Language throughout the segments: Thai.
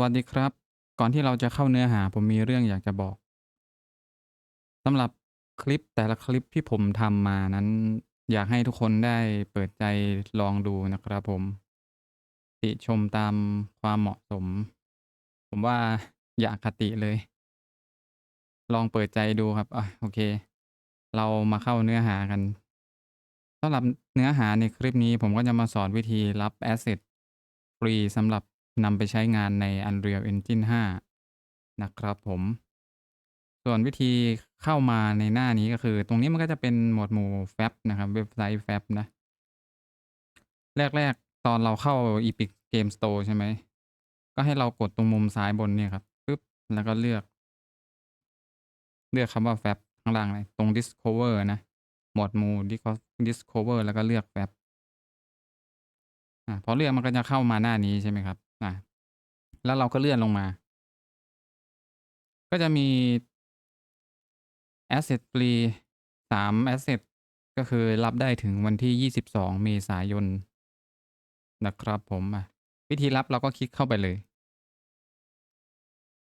วัสดีครับ ก่อนที่เราจะเข้าเนื้อหาผมมีเรื่องอยากจะบอกสำหรับคลิปแต่ละคลิปที่ผมทำมานั้น อยากให้ทุกคนได้เปิดใจลองดูนะครับผม ติชมตามความเหมาะสม ผมว่าอย่าอคติเลย ลองเปิดใจดูครับอะโอเค เรามาเข้าเนื้อหากันสำหรับเนื้อหาในคลิปนี้ผมก็จะมาสอนวิธีรับแอสเซตฟรีสำหรับ นำไปใช้งานใน Unreal Engine 5 นะครับผม ส่วนวิธีเข้ามาในหน้านี้ก็คือ ตรงนี้มันก็จะเป็นหมวดหมู่ Fab นะครับ เว็บไซต์ Fab นะ แรก ๆ ตอนเราเข้า Epic Game Store ใช่ไหม ก็ให้เรากดตรงมุมซ้ายบนเนี่ยครับปึ๊บแล้วก็เลือก เลือกคำว่า Fab ข้างล่างเลยตรง Discover นะ หมวดหมู่ Disco Discover แล้วก็เลือก Fab อาพอเลือกมันก็จะเข้ามาหน้านี้ใช่ไหมครับ อาแล้วเราก็เลื่อนลงมา ก็จะมีแอสเซตฟรี3แอสเซตก็คือรับได้ถึงวันที่ 22 เมษายนนะครับผมอาวิธีรับเราก็คลิกเข้าไปเลย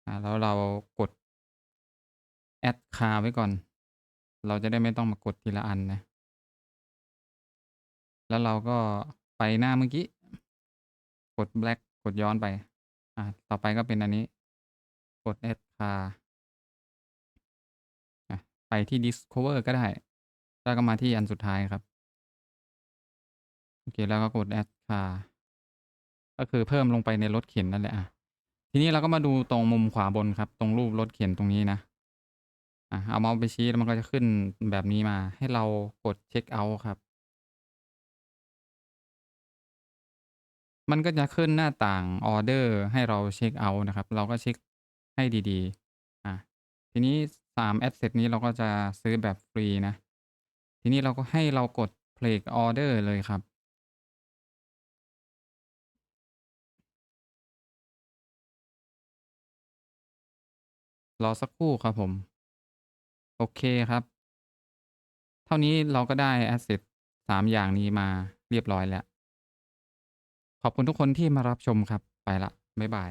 อาแล้วเรากด Add Car ไว้ก่อน เราจะได้ไม่ต้องมากดทีละอันนะ แล้วเราก็ไปหน้าเมื่อกี้ กด Back ดย้อนไป อ่า ต่อไปก็เป็นอันนี้ กด Add Car ไปที่ Discover ก็ได้ แล้วก็มาที่อันสุดท้ายครับ โอเค แล้วก็กด Add Car ก็คือเพิ่มลงไปในรถเข็นนั่นแหละอาทีนี้เราก็มาดูตรงมุมขวาบนครับ ตรงรูปรถเข็นตรงนี้นะอ่าเอาเมาส์ไปชี้แล้วมันก็จะขึ้นแบบนี้มา ให้เรากดเช็กเอาต์ครับ มันก็จะขึ้นหน้าต่างออเดอร์ให้เราเช็กเอาต์นะครับ เราก็เช็กให้ดีๆอาทีนี้3แอสเซตนี้เราก็จะซื้อแบบฟรีนะ ทีนี้เราก็ให้เรากด Place Order เลยครับ รอสักครู่ครับผม โอเคครับ เท่านี้เราก็ได้แอสเซต3อย่างนี้มาเรียบร้อยแล้ว ขอบคุณทุกคนที่มารับชมครับ ไปละ บ๊ายบาย